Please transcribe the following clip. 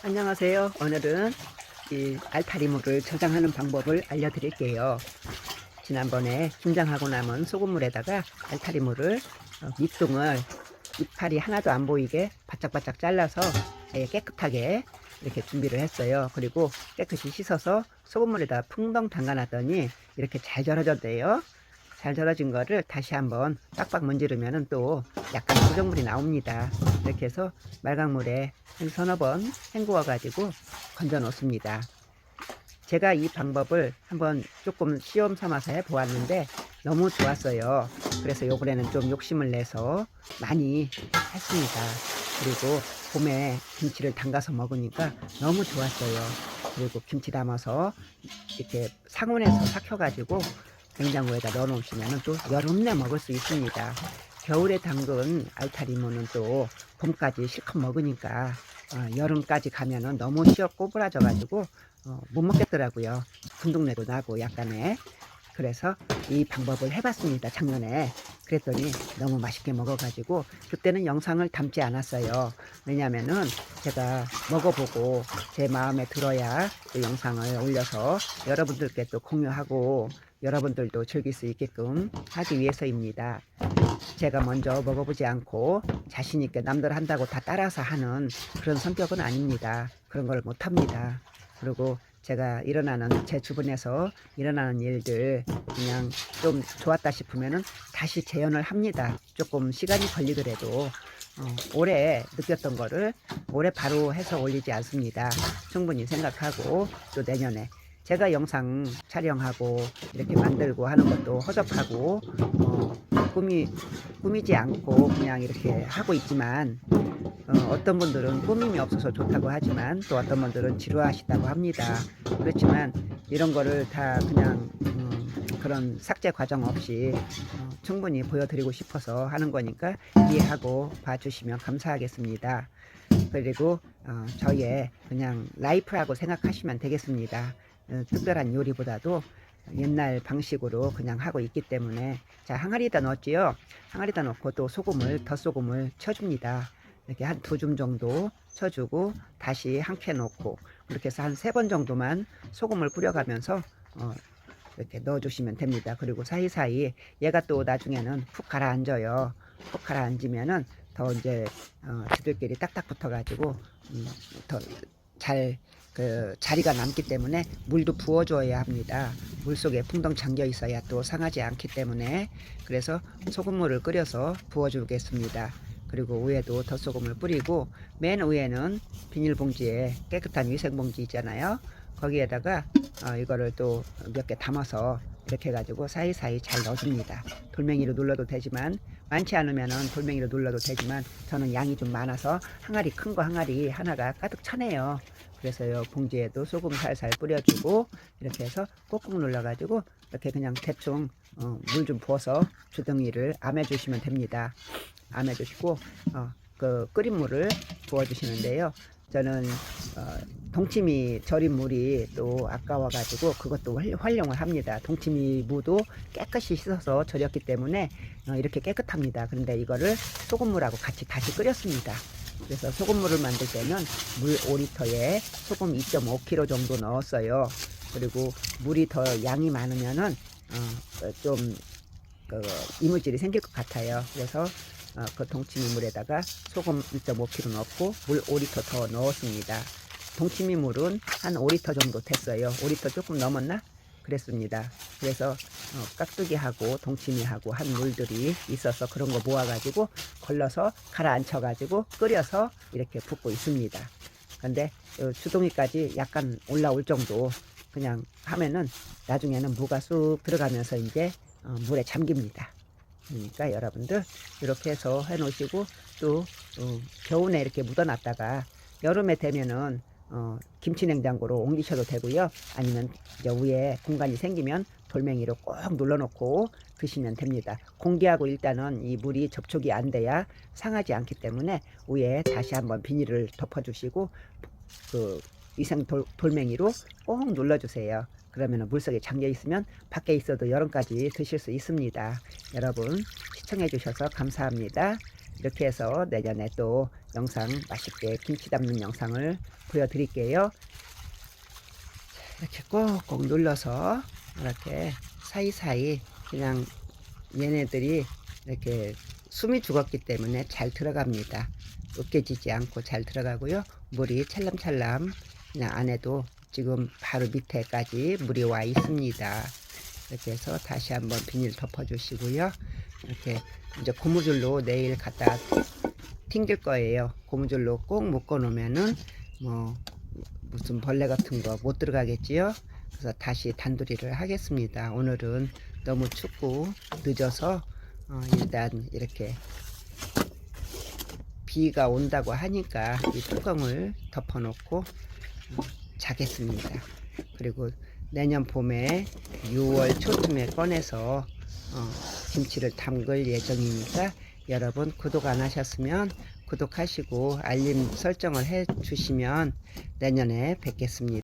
안녕하세요. 오늘은 이 알타리물을 저장하는 방법을 알려드릴게요. 지난번에 김장하고 남은 소금물에다가 알타리물을 어, 밑둥을 이파리 하나도 안 보이게 바짝바짝 잘라서 아예 깨끗하게 이렇게 준비를 했어요. 그리고 깨끗이 씻어서 소금물에다 풍덩 담가놨더니 이렇게 잘 절여졌대요. 잘 절여진 거를 다시 한번 빡빡 문지르면 또 약간 부정물이 나옵니다. 이렇게 해서 말강물에 한 서너 번 헹구어 가지고 건져 놓습니다. 제가 이 방법을 한번 조금 시험 삼아서 해 보았는데 너무 좋았어요. 그래서 요번에는 좀 욕심을 내서 많이 했습니다. 그리고 봄에 김치를 담가서 먹으니까 너무 좋았어요. 그리고 김치 담아서 이렇게 상온에서 삭혀가지고 냉장고에다 넣어 놓으시면 또 여름 내 먹을 수 있습니다. 겨울에 담근 알타리무는 또 봄까지 실컷 먹으니까 어, 여름까지 가면은 너무 쉬어 꼬부라져 가지고 어, 못 먹겠더라고요. 분동내도 나고 약간의 그래서 이 방법을 해봤습니다 작년에 그랬더니 너무 맛있게 먹어가지고 그때는 영상을 담지 않았어요 왜냐면은 제가 먹어보고 제 마음에 들어야 그 영상을 올려서 여러분들께 또 공유하고 여러분들도 즐길 수 있게끔 하기 위해서입니다 제가 먼저 먹어보지 않고 자신 있게 남들 한다고 다 따라서 하는 그런 성격은 아닙니다. 그런 걸 못합니다. 그리고 제가 일어나는 제 주변에서 일어나는 일들 그냥 좀 좋았다 싶으면은 다시 재현을 합니다. 조금 시간이 걸리더라도 어, 올해 느꼈던 거를 올해 바로 해서 올리지 않습니다. 충분히 생각하고 또 내년에 제가 영상 촬영하고 이렇게 만들고 하는 것도 허접하고 어, 꾸미 꾸미지 않고 그냥 이렇게 하고 있지만 어, 떤 분들은 꾸밈이 없어서 좋다고 하지만 또 어떤 분들은 지루하시다고 합니다. 그렇지만 이런 거를 다 그냥 음, 그런 삭제 과정 없이 어, 충분히 보여드리고 싶어서 하는 거니까 이해하고 봐주시면 감사하겠습니다. 그리고 어, 저의 그냥 라이프라고 생각하시면 되겠습니다. 어, 특별한 요리보다도 옛날 방식으로 그냥 하고 있기 때문에 자 항아리에다 넣었지요. 항아리에다 넣고 또 소금을 덧소금을 쳐줍니다. 이렇게 한 두 줌 정도 쳐주고 다시 한 캔 넣고 이렇게 해서 한 세 번 정도만 소금을 뿌려가면서 어, 이렇게 넣어주시면 됩니다. 그리고 사이사이 얘가 또 나중에는 푹 가라앉아요. 푹 가라앉으면은 더 이제 어, 지들끼리 딱딱 붙어가지고 음, 더잘 그 자리가 남기 때문에 물도 부어줘야 합니다. 물 속에 풍덩 잠겨 있어야 또 상하지 않기 때문에 그래서 소금물을 끓여서 부어주겠습니다. 그리고 위에도 덧소금을 뿌리고 맨 위에는 비닐봉지에 깨끗한 위생봉지 있잖아요. 거기에다가 어, 이거를 또 몇 개 담아서 이렇게 해가지고 사이사이 잘 넣어줍니다. 돌멩이로 눌러도 되지만 많지 않으면은 돌멩이로 눌러도 되지만 저는 양이 좀 많아서 항아리 큰 거 항아리 하나가 가득 차네요. 그래서요 봉지에도 소금 살살 뿌려주고 이렇게 해서 꾹꾹 눌러가지고 이렇게 그냥 대충 어, 물좀 부어서 주둥이를 암해 주시면 됩니다. 암해 주시고 어, 그 끓인 물을 부어 주시는데요. 저는 어, 동치미 절인 물이 또 아까워가지고 그것도 활- 활용을 합니다. 동치미 무도 깨끗이 씻어서 절였기 때문에 어, 이렇게 깨끗합니다. 그런데 이거를 소금물하고 같이 다시 끓였습니다. 그래서 소금물을 만들 때는 물 5리터에 소금 2.5kg 정도 넣었어요. 그리고 물이 더 양이 많으면은 어, 좀 그, 이물질이 생길 것 같아요. 그래서 어, 그 동치미 물에다가 소금 1.5kg 넣고 물 5리터 더 넣었습니다. 동치미 물은 한 5리터 정도 됐어요. 5리터 조금 넘었나? 그랬습니다. 그래서 어, 깍두기하고 동치미하고 한 물들이 있어서 그런 거 모아가지고 걸러서 가라앉혀가지고 끓여서 이렇게 붓고 있습니다. 근데 어, 주둥이까지 약간 올라올 정도 그냥 하면은 나중에는 무가 쑥 들어가면서 이제 어, 물에 잠깁니다. 그러니까 여러분들 이렇게 해서 해 놓으시고 또 어, 겨우내 이렇게 묻어놨다가 여름에 되면은 어, 김치 냉장고로 옮기셔도 되고요. 아니면 이제 위에 공간이 생기면 돌멩이로 꼭 눌러놓고 드시면 됩니다. 공기하고 일단은 이 물이 접촉이 안 돼야 상하지 않기 때문에 위에 다시 한번 비닐을 덮어주시고 그 위생 돌, 돌멩이로 꼭 눌러주세요. 그러면 물속에 잠겨 있으면 밖에 있어도 여름까지 드실 수 있습니다. 여러분 시청해 주셔서 감사합니다. 이렇게 해서 내년에 또 영상 맛있게 김치 담는 영상을 보여드릴게요. 자, 이렇게 꼭꼭 눌러서 이렇게 사이사이 그냥 얘네들이 이렇게 숨이 죽었기 때문에 잘 들어갑니다. 으깨지지 않고 잘 들어가고요. 물이 찰람찰람 그냥 안에도 지금 바로 밑에까지 물이 와 있습니다. 이렇게 해서 다시 한번 비닐 덮어 주시고요. 이렇게 이제 고무줄로 내일 갖다 튕길 거예요. 고무줄로 꼭 묶어 놓으면은 뭐 무슨 벌레 같은 거 못 들어가겠지요. 그래서 다시 단도리를 하겠습니다. 오늘은 너무 춥고 늦어서 어, 일단 이렇게 비가 온다고 하니까 이 뚜껑을 덮어 놓고 어, 자겠습니다. 그리고 내년 봄에 6월 초쯤에 꺼내서 어, 김치를 담글 예정이니까 여러분 구독 안 하셨으면 구독하시고 알림 설정을 해 주시면 내년에 뵙겠습니다.